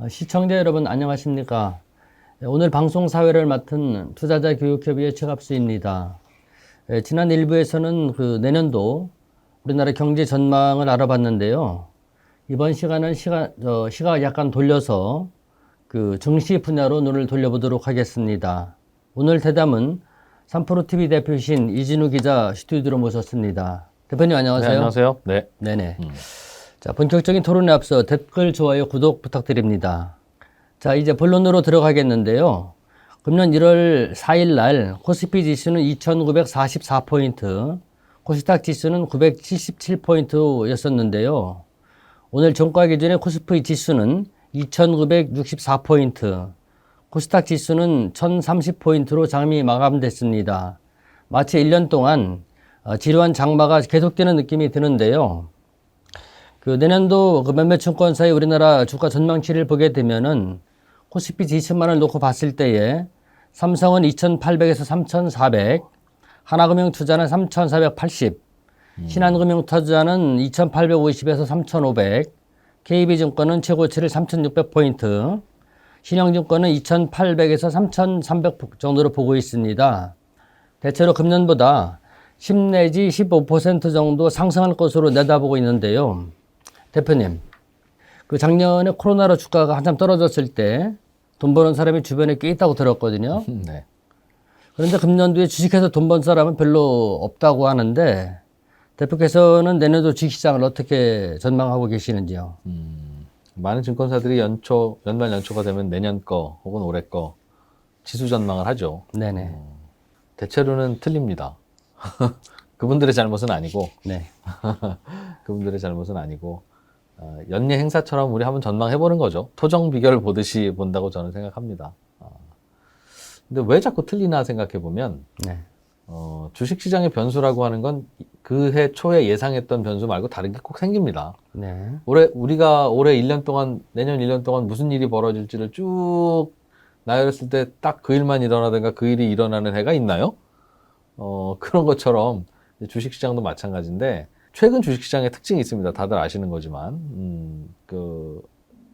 어, 시청자 여러분 안녕하십니까? 예, 오늘 방송 사회를 맡은 투자자 교육협의회 최갑수입니다. 예, 지난 1부에서는 그 내년도 우리나라 경제 전망을 알아봤는데요. 이번 시간은 시간, 어, 시각 약간 돌려서 그 증시 분야로 눈을 돌려보도록 하겠습니다. 오늘 대담은 3프로TV 대표이신 이진우 기자 스튜디오로 모셨습니다. 대표님 안녕하세요. 네, 안녕하세요. 네. 네네. 자, 본격적인 토론에 앞서 댓글, 좋아요, 구독 부탁드립니다. 자, 이제 본론으로 들어가겠는데요. 금년 1월 4일 날 코스피 지수는 2,944포인트, 코스닥 지수는 977포인트였었는데요. 오늘 종가 기준의 코스피 지수는 2,964포인트, 코스닥 지수는 1,030포인트로 장미 마감됐습니다. 마치 1년 동안 어, 지루한 장마가 계속되는 느낌이 드는데요. 그 내년도 그 몇몇 증권사의 우리나라 주가 전망치를 보게 되면은 코스피 지수만을 놓고 봤을 때에 삼성은 2,800에서 3,400, 하나금융투자는 3,480, 신한금융투자는 2,850에서 3,500, KB증권은 최고치를 3,600포인트, 신영증권은 2,800에서 3,300 정도로 보고 있습니다. 대체로 금년보다 10 내지 15% 정도 상승할 것으로 내다보고 있는데요. 대표님, 그 작년에 코로나로 주가가 한참 떨어졌을 때 돈 버는 사람이 주변에 꽤 있다고 들었거든요. 네. 그런데 금년도에 주식해서 돈 번 사람은 별로 없다고 하는데 대표께서는 내년도 주식시장을 어떻게 전망하고 계시는지요? 많은 증권사들이 연초, 연말 연초가 되면 내년 거 혹은 올해 거 지수 전망을 하죠. 네네. 대체로는 틀립니다. 그분들의 잘못은 아니고, 네. 그분들의 잘못은 아니고, 어, 연례 행사처럼 우리 한번 전망해보는 거죠. 토정 비결 보듯이 본다고 저는 생각합니다. 어, 근데 왜 자꾸 틀리나 생각해보면, 네. 어, 주식시장의 변수라고 하는 건 그해 초에 예상했던 변수 말고 다른 게 꼭 생깁니다. 네. 올해 우리가 올해 1년 동안 내년 1년 동안 무슨 일이 벌어질지를 쭉 나열했을 때 딱 그 일만 일어나든가 그 일이 일어나는 해가 있나요? 어 그런 것처럼 주식시장도 마찬가지인데 최근 주식시장의 특징이 있습니다. 다들 아시는 거지만 음 그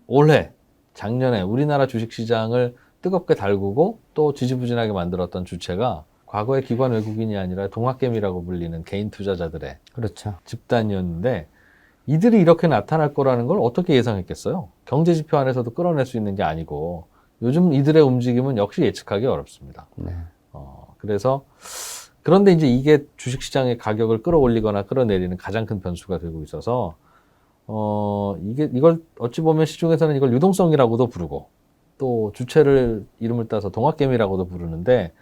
올해 작년에 우리나라 주식시장을 뜨겁게 달구고 또 지지부진하게 만들었던 주체가 과거의 기관 외국인이 아니라 동학개미라고 불리는 개인 투자자들의 그렇죠. 집단이었는데 이들이 이렇게 나타날 거라는 걸 어떻게 예상했겠어요? 경제 지표 안에서도 끌어낼 수 있는 게 아니고 요즘 이들의 움직임은 역시 예측하기 어렵습니다. 네. 어, 그래서 그런데 이제 이게 주식시장의 가격을 끌어올리거나 끌어내리는 가장 큰 변수가 되고 있어서 어, 이게 이걸 어찌 보면 시중에서는 이걸 유동성이라고도 부르고 또 주체를 이름을 따서 동학개미라고도 부르는데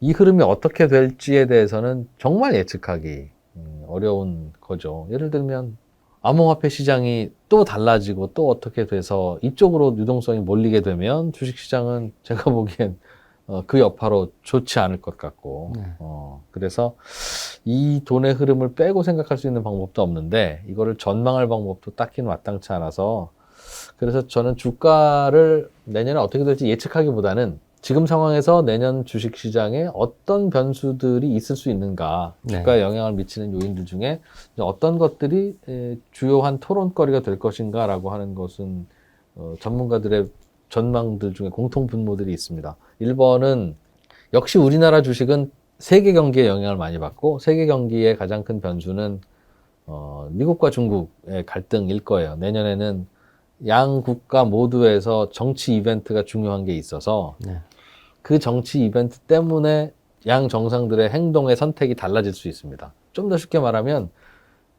이 흐름이 어떻게 될지에 대해서는 정말 예측하기 음, 어려운 거죠. 예를 들면 암호화폐 시장이 또 달라지고 또 어떻게 돼서 이쪽으로 유동성이 몰리게 되면 주식시장은 제가 보기엔 어, 그 여파로 좋지 않을 것 같고 네. 어, 그래서 이 돈의 흐름을 빼고 생각할 수 있는 방법도 없는데 이거를 전망할 방법도 딱히 마땅치 않아서 그래서 저는 주가를 내년에 어떻게 될지 예측하기보다는 지금 상황에서 내년 주식 시장에 어떤 변수들이 있을 수 있는가, 네. 주가에 영향을 미치는 요인들 중에 어떤 것들이 에, 주요한 토론거리가 될 것인가라고 하는 것은 어, 전문가들의 전망들 중에 공통 분모들이 있습니다. 1번은 역시 우리나라 주식은 세계 경기에 영향을 많이 받고 세계 경기의 가장 큰 변수는 어, 미국과 중국의 갈등일 거예요. 내년에는 양 국가 모두에서 정치 이벤트가 중요한 게 있어서 네. 그 정치 이벤트 때문에 양 정상들의 행동의 선택이 달라질 수 있습니다. 좀 더 쉽게 말하면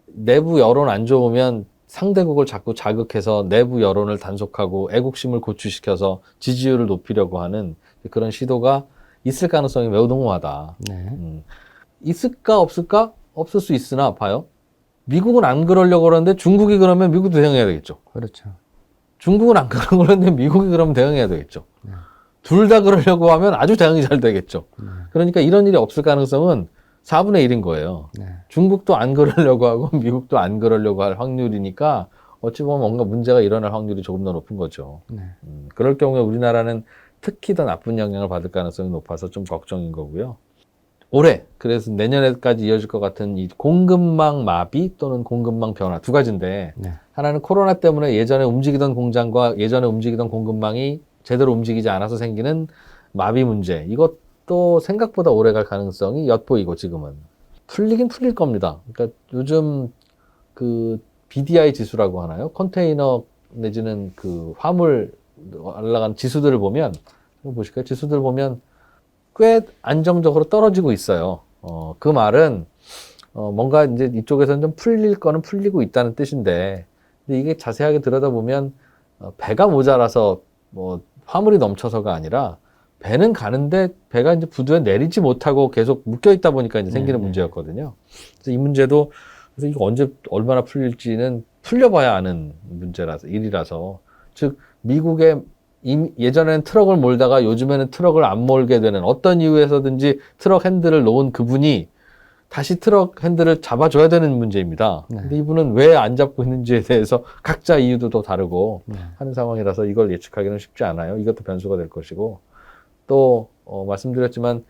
내부 여론 안 좋으면 상대국을 자꾸 자극해서 내부 여론을 단속하고 애국심을 고취시켜서 지지율을 높이려고 하는 그런 시도가 있을 가능성이 매우 농후하다. 네. 음, 있을까 없을까? 없을 수 있으나 봐요. 미국은 안 그러려고 그러는데 중국이 그러면 미국도 대응해야 되겠죠. 그렇죠. 중국은 안 그러려고 그러는데 미국이 그러면 대응해야 되겠죠. 둘다 그러려고 하면 아주 대응이 잘 되겠죠. 그러니까 이런 일이 없을 가능성은 4분의 1인 거예요. 네. 중국도 안 그러려고 하고 미국도 안 그러려고 할 확률이니까 어찌 보면 뭔가 문제가 일어날 확률이 조금 더 높은 거죠. 네. 음, 그럴 경우에 우리나라는 특히 더 나쁜 영향을 받을 가능성이 높아서 좀 걱정인 거고요. 올해 그래서 내년에까지 이어질 것 같은 이 공급망 마비 또는 공급망 변화 두 가지인데 네. 하나는 코로나 때문에 예전에 움직이던 공장과 예전에 움직이던 공급망이 제대로 움직이지 않아서 생기는 마비 문제. 이것 도 생각보다 오래 갈 가능성이 엿보이고 지금은 풀리긴 풀릴 겁니다. 그러니까 요즘 그 BDI 지수라고 하나요? 컨테이너 내지는 그 화물 올라간 지수들을 보면 보실까요? 지수들 보면 꽤 안정적으로 떨어지고 있어요. 어, 그 말은 어, 뭔가 이제 이쪽에서는 좀 풀릴 거는 풀리고 있다는 뜻인데, 근데 이게 자세하게 들여다보면 어, 배가 모자라서 뭐 화물이 넘쳐서가 아니라 배는 가는데 배가 이제 부두에 내리지 못하고 계속 묶여 있다 보니까 이제 생기는 네, 네. 문제였거든요. 그래서 이 문제도 그래서 이거 언제 얼마나 풀릴지는 풀려봐야 아는 문제라서 일이라서 즉 미국의 임- 예전에는 트럭을 몰다가 요즘에는 트럭을 안 몰게 되는 어떤 이유에서든지 트럭 핸들을 놓은 그분이 다시 트럭 핸들을 잡아줘야 되는 문제입니다. 네. 근데 이분은 왜 안 잡고 있는지에 대해서 각자 이유도 또 다르고 네. 하는 상황이라서 이걸 예측하기는 쉽지 않아요. 이것도 변수가 될 것이고 또 어, 말씀드렸지만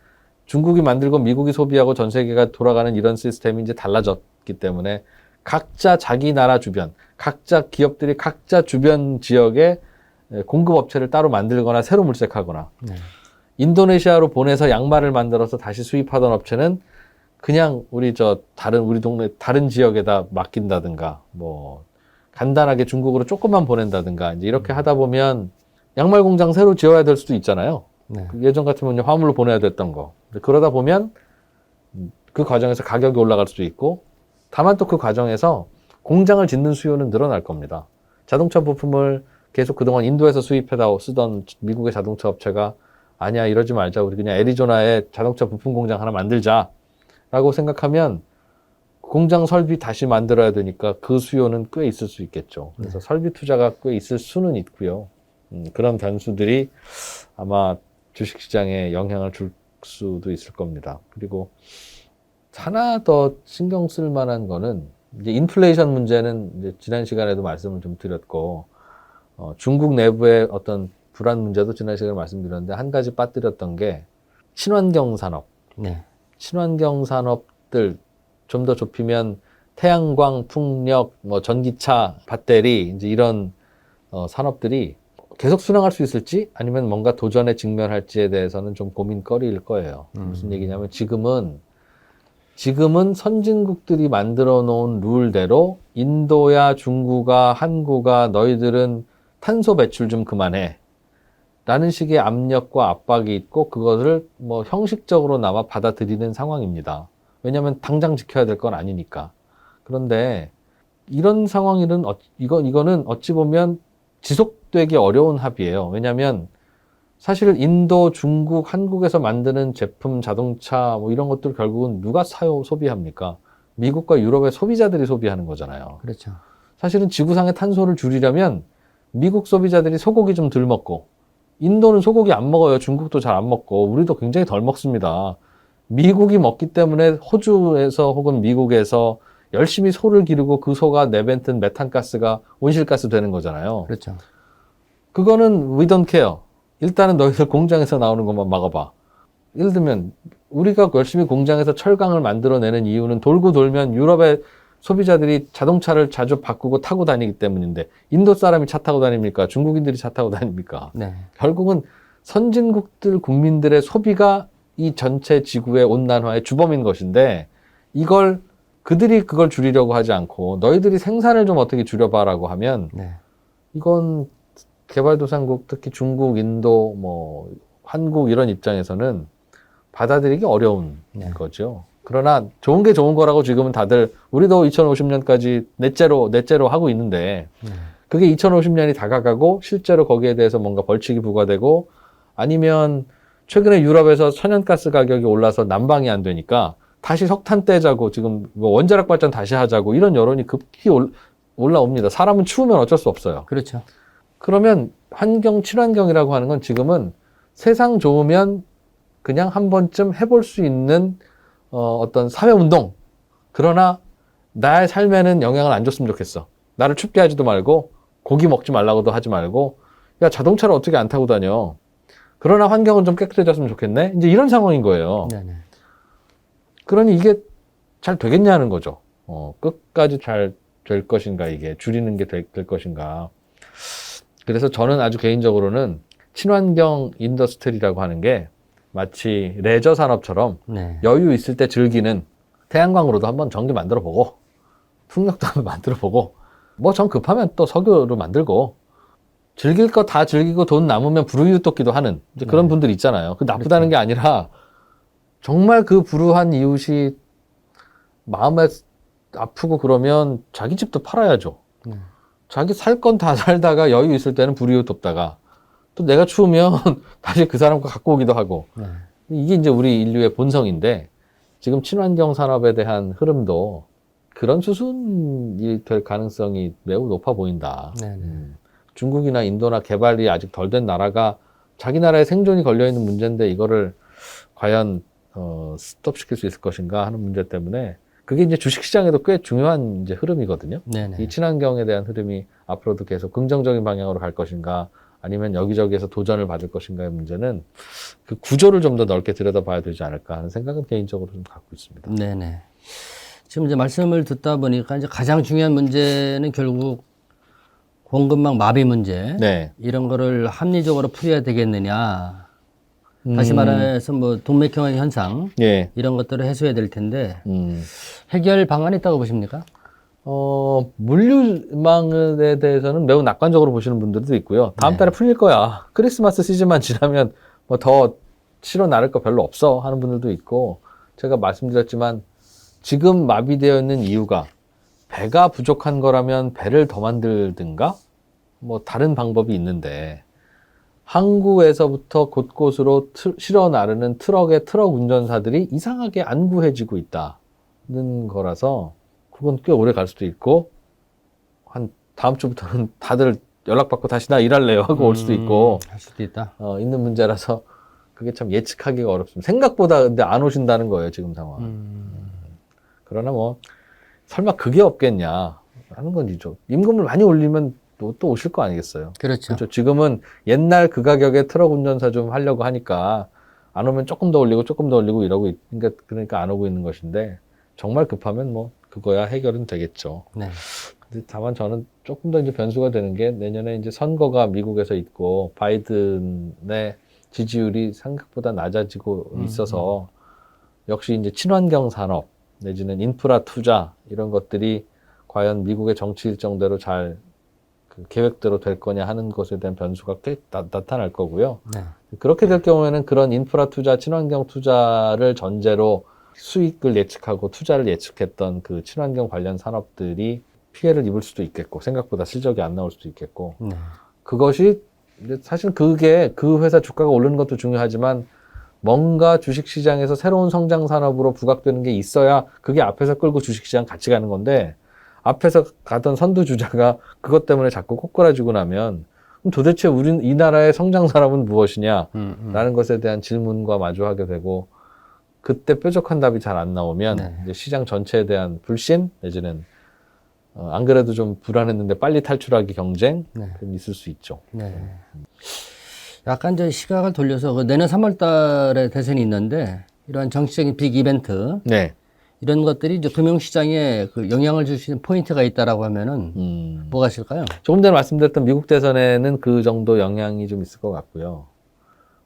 중국이 만들고 미국이 소비하고 전 세계가 돌아가는 이런 시스템이 이제 달라졌기 때문에 각자 자기 나라 주변, 각자 기업들이 각자 주변 지역에 에, 공급 업체를 따로 만들거나 새로 물색하거나 네. 인도네시아로 보내서 양말을 만들어서 다시 수입하던 업체는 그냥 우리 저 다른 우리 동네 다른 지역에다 맡긴다든가 뭐 간단하게 중국으로 조금만 보낸다든가 이제 이렇게 하다 보면 양말 공장 새로 지어야 될 수도 있잖아요. 네. 그 예전 같으면 화물로 보내야 됐던 거. 그러다 보면 그 과정에서 가격이 올라갈 수도 있고 다만 또 그 과정에서 공장을 짓는 수요는 늘어날 겁니다. 자동차 부품을 계속 그동안 인도에서 수입해다 쓰던 미국의 자동차 업체가 아니야 이러지 말자 우리 그냥 애리조나에 자동차 부품 공장 하나 만들자라고 생각하면 공장 설비 다시 만들어야 되니까 그 수요는 꽤 있을 수 있겠죠. 그래서 설비 투자가 꽤 있을 수는 있고요. 음, 그런 변수들이 아마 주식시장에 영향을 줄 수도 있을 겁니다. 그리고 하나 더 신경 쓸 만한 거는 이제 인플레이션 문제는 이제 지난 시간에도 말씀을 좀 드렸고 어, 중국 내부의 어떤 불안 문제도 지난 시간에 말씀드렸는데 한 가지 빠뜨렸던 게 친환경 산업, 네. 친환경 산업들 좀 더 좁히면 태양광, 풍력, 뭐 전기차, 배터리 이제 이런 어, 산업들이 계속 순항할 수 있을지 아니면 뭔가 도전에 직면할지에 대해서는 좀 고민거리일 거예요. 음. 무슨 얘기냐면 지금은 지금은 선진국들이 만들어 놓은 룰대로 인도야 중국아 한국아 너희들은 탄소 배출 좀 그만해. 라는 식의 압력과 압박이 있고 그것을 뭐 형식적으로나마 받아들이는 상황입니다. 왜냐하면 당장 지켜야 될 건 아니니까. 그런데 이런 상황이는 어, 이거 이거는 어찌 보면 지속 되기 어려운 합의예요. 왜냐하면 사실 인도, 중국, 한국에서 만드는 제품, 자동차 뭐 이런 것들 결국은 누가 사요 소비합니까? 미국과 유럽의 소비자들이 소비하는 거잖아요. 그렇죠. 사실은 지구상의 탄소를 줄이려면 미국 소비자들이 소고기 좀 덜 먹고 인도는 소고기 안 먹어요. 중국도 잘 안 먹고 우리도 굉장히 덜 먹습니다. 미국이 먹기 때문에 호주에서 혹은 미국에서 열심히 소를 기르고 그 소가 내뱉은 메탄가스가 온실가스 되는 거잖아요. 그렇죠. 그거는 we don't care. 일단은 너희들 공장에서 나오는 것만 막아봐. 예를 들면 우리가 열심히 공장에서 철강을 만들어내는 이유는 돌고 돌면 유럽의 소비자들이 자동차를 자주 바꾸고 타고 다니기 때문인데 인도 사람이 차 타고 다닙니까? 중국인들이 차 타고 다닙니까? 네. 결국은 선진국들 국민들의 소비가 이 전체 지구의 온난화의 주범인 것인데 이걸 그들이 그걸 줄이려고 하지 않고 너희들이 생산을 좀 어떻게 줄여봐라고 하면 네. 이건 개발도상국 특히 중국, 인도, 뭐 한국 이런 입장에서는 받아들이기 어려운 네. 거죠. 그러나 좋은 게 좋은 거라고 지금은 다들 우리도 2050년까지 넷째로 넷째로 하고 있는데 네. 그게 2050년이 다가가고 실제로 거기에 대해서 뭔가 벌칙이 부과되고 아니면 최근에 유럽에서 천연가스 가격이 올라서 난방이 안 되니까 다시 석탄 떼자고 지금 뭐 원자력 발전 다시 하자고 이런 여론이 급히 올, 올라옵니다. 사람은 추우면 어쩔 수 없어요. 그렇죠. 그러면 환경 친환경이라고 하는 건 지금은 세상 좋으면 그냥 한 번쯤 해볼 수 있는 어, 어떤 사회 운동. 그러나 나의 삶에는 영향을 안 줬으면 좋겠어. 나를 춥게 하지도 말고 고기 먹지 말라고도 하지 말고 야 자동차를 어떻게 안 타고 다녀. 그러나 환경은 좀 깨끗해졌으면 좋겠네. 이제 이런 상황인 거예요. 네. 네. 그러니 이게 잘 되겠냐는 거죠. 어, 끝까지 잘 될 것인가, 이게. 줄이는 게 될, 될 것인가. 그래서 저는 아주 개인적으로는 친환경 인더스트리라고 하는 게 마치 레저 산업처럼 네. 여유 있을 때 즐기는 태양광으로도 한번 전기 만들어 보고 풍력도 한번 만들어 보고 뭐 전 급하면 또 석유로 만들고 즐길 거 다 즐기고 돈 남으면 불우이웃돕기도 하는 이제 그런 네. 분들 있잖아요. 그 나쁘다는 게 아니라 정말 그 불우한 이웃이 마음에 아프고 그러면 자기 집도 팔아야죠. 네. 자기 살 건 다 살다가 여유 있을 때는 불이웃 돕다가 또 내가 추우면 다시 그 사람 거 갖고 오기도 하고 네. 이게 이제 우리 인류의 본성인데 지금 친환경 산업에 대한 흐름도 그런 수순이 될 가능성이 매우 높아 보인다. 네. 네. 음, 중국이나 인도나 개발이 아직 덜 된 나라가 자기 나라의 생존이 걸려 있는 문제인데 이거를 과연 어, 스톱시킬 수 있을 것인가 하는 문제 때문에 그게 이제 주식시장에도 꽤 중요한 이제 흐름이거든요. 네. 네. 이 친환경에 대한 흐름이 앞으로도 계속 긍정적인 방향으로 갈 것인가 아니면 여기저기에서 도전을 받을 것인가의 문제는 그 구조를 좀 더 넓게 들여다봐야 되지 않을까 하는 생각은 개인적으로 좀 갖고 있습니다. 네네. 지금 이제 말씀을 듣다 보니까 이제 가장 중요한 문제는 결국 공급망 마비 문제 네. 이런 거를 합리적으로 풀어야 되겠느냐. 다시 음, 말해서 뭐 동맥경화 현상 예. 이런 것들을 해소해야 될 텐데 음. 해결 방안이 있다고 보십니까? 어, 물류망에 대해서는 매우 낙관적으로 보시는 분들도 있고요. 다음 네. 달에 풀릴 거야. 크리스마스 시즌만 지나면 뭐 더 실어 나를 거 별로 없어 하는 분들도 있고, 제가 말씀드렸지만 지금 마비되어 있는 이유가 배가 부족한 거라면 배를 더 만들든가 뭐 다른 방법이 있는데 항구에서부터 곳곳으로 트- 실어 나르는 트럭의 트럭 운전사들이 이상하게 안 구해지고 있다는 거라서 그건 꽤 오래 갈 수도 있고 한 다음 주부터는 다들 연락받고 다시 나 일할래요 하고 올 수도 있고 음, 할 수도 있다. 어, 있는 문제라서 그게 참 예측하기가 어렵습니다. 생각보다 근데 안 오신다는 거예요 지금 상황. 음, 그러나 뭐 설마 그게 없겠냐 하는 건지죠. 임금을 많이 올리면 또, 또 오실 거 아니겠어요. 그렇죠. 그렇죠. 지금은 옛날 그 가격에 트럭 운전사 좀 하려고 하니까 안 오면 조금 더 올리고 조금 더 올리고 이러고 있- 그러니까 그러니까 안 오고 있는 것인데 정말 급하면 뭐 그거야 해결은 되겠죠. 네. 근데 다만 저는 조금 더 이제 변수가 되는 게 내년에 이제 선거가 미국에서 있고 바이든의 지지율이 생각보다 낮아지고 음, 있어서 역시 이제 친환경 산업 내지는 인프라 투자 이런 것들이 과연 미국의 정치 일정대로 잘 그 계획대로 될 거냐 하는 것에 대한 변수가 꽤 나, 나타날 거고요. 네. 그렇게 될 경우에는 그런 인프라 투자, 친환경 투자를 전제로 수익을 예측하고 투자를 예측했던 그 친환경 관련 산업들이 피해를 입을 수도 있겠고 생각보다 실적이 안 나올 수도 있겠고 네. 그것이 사실 그게 그 회사 주가가 오르는 것도 중요하지만 뭔가 주식 시장에서 새로운 성장 산업으로 부각되는 게 있어야 그게 앞에서 끌고 주식 시장 같이 가는 건데 앞에서 가던 선두 주자가 그것 때문에 자꾸 꼬꾸라지고 나면 그럼 도대체 우리 이 나라의 성장 산업은 무엇이냐? 음, 음. 라는 것에 대한 질문과 마주하게 되고 그때 뾰족한 답이 잘 안 나오면 네. 이제 시장 전체에 대한 불신 내지는 어, 안 그래도 좀 불안했는데 빨리 탈출하기 경쟁 네. 좀 있을 수 있죠. 네. 약간 저 시각을 돌려서 그 내년 3월 달에 대선이 있는데 이러한 정치적인 빅 이벤트 네. 이런 것들이 이제 금융시장에 그 영향을 줄 수 있는 포인트가 있다라고 하면은 음. 뭐가 있을까요? 조금 전에 말씀드렸던 미국 대선에는 그 정도 영향이 좀 있을 것 같고요.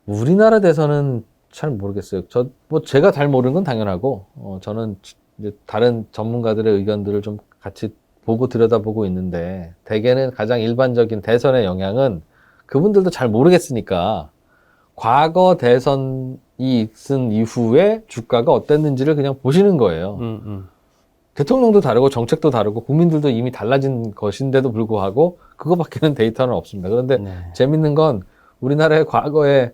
우리나라 대선은 잘 모르겠어요. 저, 뭐 제가 잘 모르는 건 당연하고, 어, 저는 이제 다른 전문가들의 의견들을 좀 같이 보고 들여다보고 있는데, 대개는 가장 일반적인 대선의 영향은 그분들도 잘 모르겠으니까, 과거 대선 이 있은 이후에 주가가 어땠는지를 그냥 보시는 거예요. 음, 음. 대통령도 다르고 정책도 다르고 국민들도 이미 달라진 것인데도 불구하고 그거밖에는 데이터는 없습니다. 그런데 네. 재밌는 건 우리나라의 과거에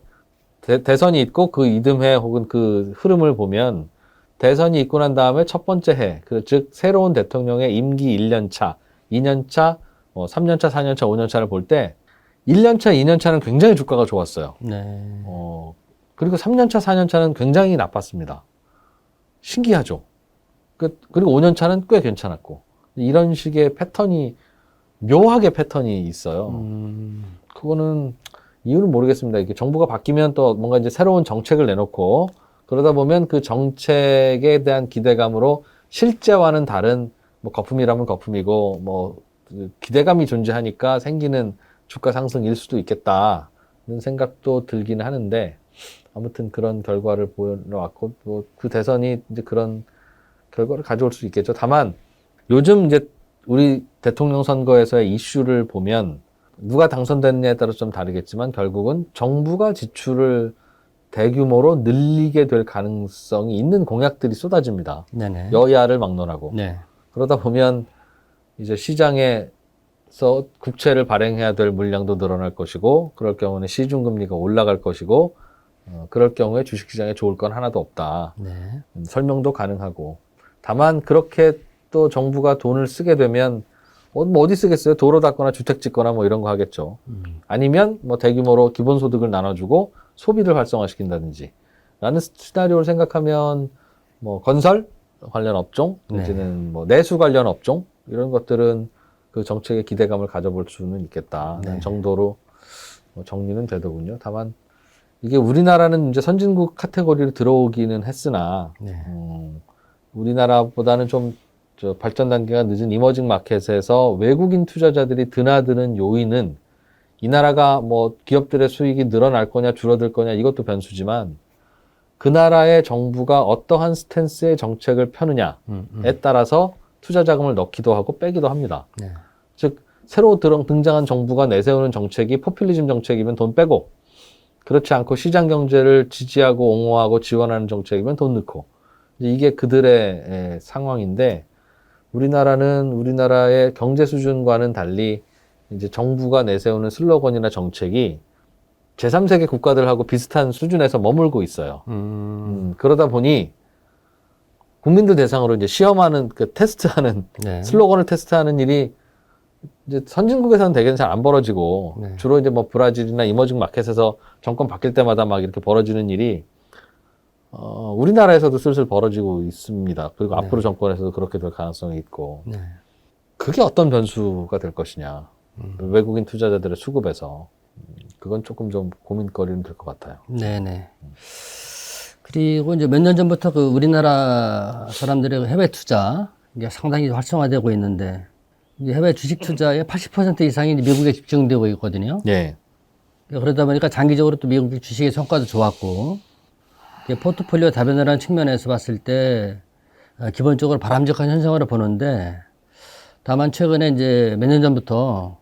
대, 선이 있고 그 이듬해 혹은 그 흐름을 보면 대선이 있고 난 다음에 첫 번째 해, 그 즉 새로운 대통령의 임기 1년 차, 2년 차, 뭐 3년 차, 4년 차, 5년 차를 볼 때 1년 차, 2년 차는 굉장히 주가가 좋았어요. 네. 어, 그리고 3년 차, 4년 차는 굉장히 나빴습니다. 신기하죠. 그, 그리고 5년 차는 꽤 괜찮았고. 이런 식의 패턴이, 묘하게 패턴이 있어요. 음, 그거는 이유는 모르겠습니다. 이게 정부가 바뀌면 또 뭔가 이제 새로운 정책을 내놓고 그러다 보면 그 정책에 대한 기대감으로 실제와는 다른 뭐 거품이라면 거품이고 뭐그 기대감이 존재하니까 생기는 주가 상승일 수도 있겠다는 생각도 들기는 하는데 아무튼 그런 결과를 보여왔고 뭐 그 대선이 이제 그런 결과를 가져올 수 있겠죠. 다만 요즘 이제 우리 대통령 선거에서의 이슈를 보면 누가 당선됐느냐에 따라 좀 다르겠지만 결국은 정부가 지출을 대규모로 늘리게 될 가능성이 있는 공약들이 쏟아집니다. 네네. 여야를 막론하고. 네. 그러다 보면 이제 시장에 서 국채를 발행해야 될 물량도 늘어날 것이고, 그럴 경우는 시중금리가 올라갈 것이고, 어, 그럴 경우에 주식시장에 좋을 건 하나도 없다. 네. 음, 설명도 가능하고. 다만 그렇게 또 정부가 돈을 쓰게 되면 어, 뭐 어디 쓰겠어요? 도로 닦거나 주택 짓거나 뭐 이런 거 하겠죠. 음. 아니면 뭐 대규모로 기본소득을 나눠주고 소비를 활성화시킨다든지 라는 시나리오를 생각하면 뭐 건설 관련 업종 네. 내지는 뭐 내수 관련 업종 이런 것들은 그 정책의 기대감을 가져볼 수는 있겠다 네. 정도로 뭐 정리는 되더군요. 다만 이게 우리나라는 이제 선진국 카테고리로 들어오기는 했으나 네. 음, 우리나라보다는 좀저 발전 단계가 늦은 이머징 마켓에서 외국인 투자자들이 드나드는 요인은 이 나라가 뭐 기업들의 수익이 늘어날 거냐 줄어들 거냐 이것도 변수지만 그 나라의 정부가 어떠한 스탠스의 정책을 펴느냐에 음, 음. 따라서 투자 자금을 넣기도 하고 빼기도 합니다. 네. 즉 새로 들- 등장한 정부가 내세우는 정책이 포퓰리즘 정책이면 돈 빼고 그렇지 않고 시장 경제를 지지하고 옹호하고 지원하는 정책이면 돈 넣고 이게 그들의 에, 상황인데 우리나라는 우리나라의 경제 수준과는 달리 이제 정부가 내세우는 슬로건이나 정책이 제3세계 국가들하고 비슷한 수준에서 머물고 있어요. 음. 음, 그러다 보니 국민들 대상으로 이제 시험하는 그 테스트하는 네. 슬로건을 테스트하는 일이 이제 선진국에서는 대개는 잘 안 벌어지고 네. 주로 이제 뭐 브라질이나 이머징 마켓에서 정권 바뀔 때마다 막 이렇게 벌어지는 일이 어, 우리나라에서도 슬슬 벌어지고 있습니다. 그리고 네. 앞으로 정권에서도 그렇게 될 가능성이 있고 네. 그게 어떤 변수가 될 것이냐 음. 외국인 투자자들의 수급에서 음, 그건 조금 좀 고민거리는 될 것 같아요. 네네. 그리고 이제 몇 년 전부터 그 우리나라 사람들의 해외 투자 이게 상당히 활성화되고 있는데 해외 주식 투자의 80% 이상이 미국에 집중되고 있거든요. 예, 그러다 보니까 장기적으로 또 미국 주식의 성과도 좋았고 포트폴리오 다변화라는 측면에서 봤을 때 어, 기본적으로 바람직한 현상으로 보는데 다만 최근에 이제 몇 년 전부터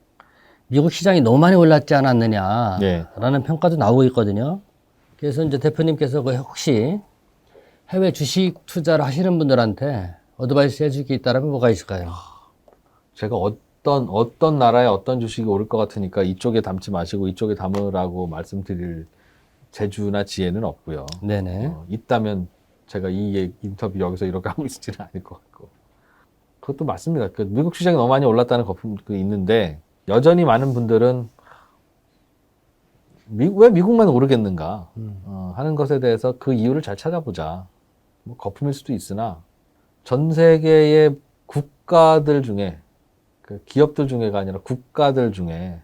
미국 시장이 너무 많이 올랐지 않았느냐라는 예. 평가도 나오고 있거든요. 그래서 이제 대표님께서 그 혹시 해외 주식 투자를 하시는 분들한테 어드바이스 해줄 게 있다면 뭐가 있을까요? 제가 어떤 어떤 나라에 어떤 주식이 오를 것 같으니까 이쪽에 담지 마시고 이쪽에 담으라고 말씀드릴 재주나 지혜는 없고요. 네네. 어, 있다면 제가 이 인터뷰 여기서 이렇게 하고 있지는 않을 것 같고 그것도 맞습니다. 그 미국 시장이 너무 많이 올랐다는 거품 그 있는데 여전히 많은 분들은 미, 왜 미국만 오르겠는가 음. 어, 하는 것에 대해서 그 이유를 잘 찾아보자. 뭐 거품일 수도 있으나 전 세계의 국가들 중에 그 기업들 중에가 아니라 국가들 중에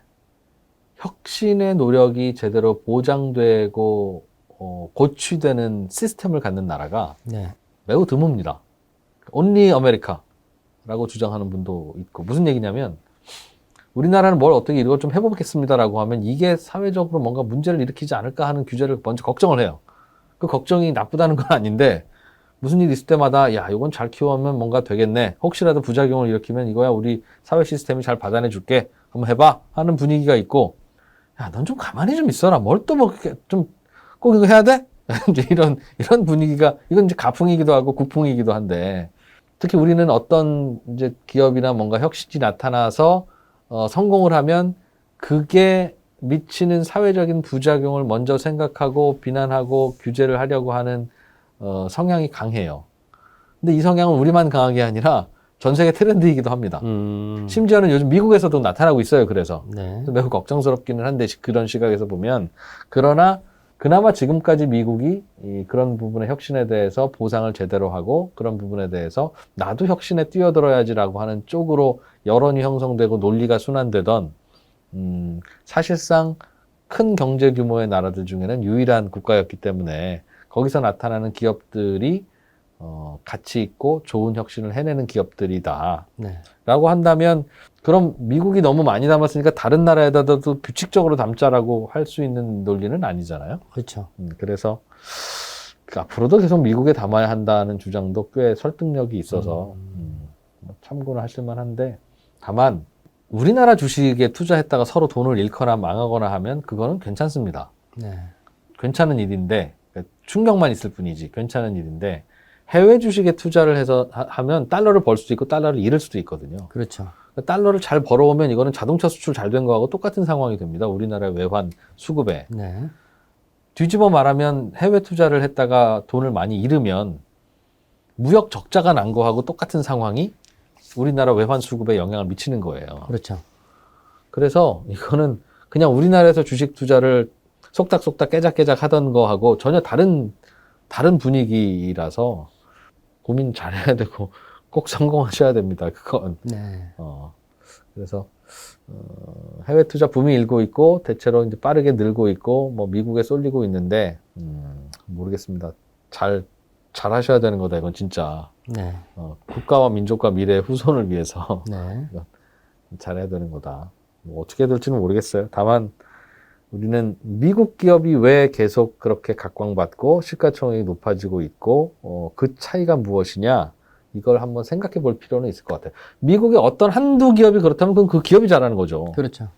혁신의 노력이 제대로 보장되고 어, 고취되는 시스템을 갖는 나라가 네. 매우 드뭅니다. 온리 아메리카라고 주장하는 분도 있고 무슨 얘기냐면 우리나라는 뭘 어떻게 이걸 좀 해보겠습니다라고 하면 이게 사회적으로 뭔가 문제를 일으키지 않을까 하는 규제를 먼저 걱정을 해요. 그 걱정이 나쁘다는 건 아닌데 무슨 일 있을 때마다 야 이건 잘 키워오면 뭔가 되겠네. 혹시라도 부작용을 일으키면 이거야 우리 사회 시스템이 잘 받아내 줄게. 한번 해봐 하는 분위기가 있고 야 넌 좀 가만히 좀 있어라. 뭘 또뭐좀꼭 이거 해야 돼? 이제 이런 이런 분위기가 이건 이제 가풍이기도 하고 국풍이기도 한데 특히 우리는 어떤 이제 기업이나 뭔가 혁신이 나타나서 어, 성공을 하면 그게 미치는 사회적인 부작용을 먼저 생각하고 비난하고 규제를 하려고 하는 어, 성향이 강해요. 근데 이 성향은 우리만 강한 게 아니라 전 세계 트렌드이기도 합니다. 음. 심지어는 요즘 미국에서도 나타나고 있어요. 그래서 네. 매우 걱정스럽기는 한데 시- 그런 시각에서 보면 그러나 그나마 지금까지 미국이 이 그런 부분의 혁신에 대해서 보상을 제대로 하고 그런 부분에 대해서 나도 혁신에 뛰어들어야지라고 하는 쪽으로 여론이 형성되고 논리가 순환되던 음, 사실상 큰 경제 규모의 나라들 중에는 유일한 국가였기 때문에 거기서 나타나는 기업들이 어, 가치 있고 좋은 혁신을 해내는 기업들이다. 네. 라고 한다면 그럼 미국이 너무 많이 담았으니까 다른 나라에다도 규칙적으로 담자라고 할 수 있는 논리는 아니잖아요. 그렇죠. 음, 그래서 그 앞으로도 계속 미국에 담아야 한다는 주장도 꽤 설득력이 있어서 음, 뭐 참고는 하실 만 한데 다만 우리나라 주식에 투자했다가 서로 돈을 잃거나 망하거나 하면 그거는 괜찮습니다. 네. 괜찮은 일인데 충격만 있을 뿐이지 괜찮은 일인데 해외 주식에 투자를 해서 하- 하면 달러를 벌 수도 있고 달러를 잃을 수도 있거든요. 그렇죠. 그러니까 달러를 잘 벌어오면 이거는 자동차 수출 잘 된 거하고 똑같은 상황이 됩니다. 우리나라의 외환 수급에 네. 뒤집어 말하면 해외 투자를 했다가 돈을 많이 잃으면 무역 적자가 난 거하고 똑같은 상황이 우리나라 외환 수급에 영향을 미치는 거예요. 그렇죠. 그래서 이거는 그냥 우리나라에서 주식 투자를 속닥속닥 깨작깨작 하던 거하고 전혀 다른 다른 분위기라서 고민 잘해야 되고 꼭 성공하셔야 됩니다. 그건 네. 어, 그래서 어, 해외 투자 붐이 일고 있고 대체로 이제 빠르게 늘고 있고 뭐 미국에 쏠리고 있는데 음, 모르겠습니다. 잘 잘하셔야 되는 거다 이건 진짜 네. 어, 국가와 민족과 미래의 후손을 위해서 네. 잘해야 되는 거다. 뭐 어떻게 될지는 모르겠어요. 다만 우리는 미국 기업이 왜 계속 그렇게 각광받고 시가총액이 높아지고 있고 어, 그 차이가 무엇이냐 이걸 한번 생각해 볼 필요는 있을 것 같아요. 미국의 어떤 한두 기업이 그렇다면 그건 그 기업이 잘하는 거죠. 그렇죠.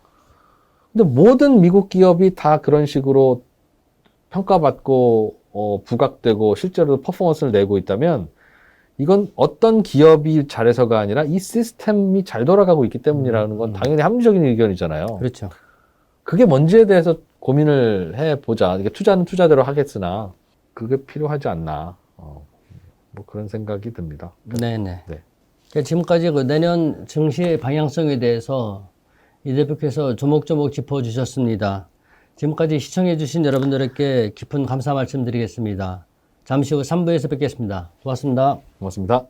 근데 모든 미국 기업이 다 그런 식으로 평가받고 어, 부각되고 실제로 퍼포먼스를 내고 있다면 이건 어떤 기업이 잘해서가 아니라 이 시스템이 잘 돌아가고 있기 때문이라는 건 음. 당연히 합리적인 의견이잖아요. 그렇죠. 그게 뭔지에 대해서 고민을 해보자. 이게 투자는 투자대로 하겠으나 그게 필요하지 않나. 어, 뭐 그런 생각이 듭니다. 네네. 네. 그러니까 지금까지 그 내년 증시의 방향성에 대해서 이 대표께서 조목조목 짚어주셨습니다. 지금까지 시청해주신 여러분들께 깊은 감사 말씀드리겠습니다. 잠시 후 3부에서 뵙겠습니다. 고맙습니다. 고맙습니다.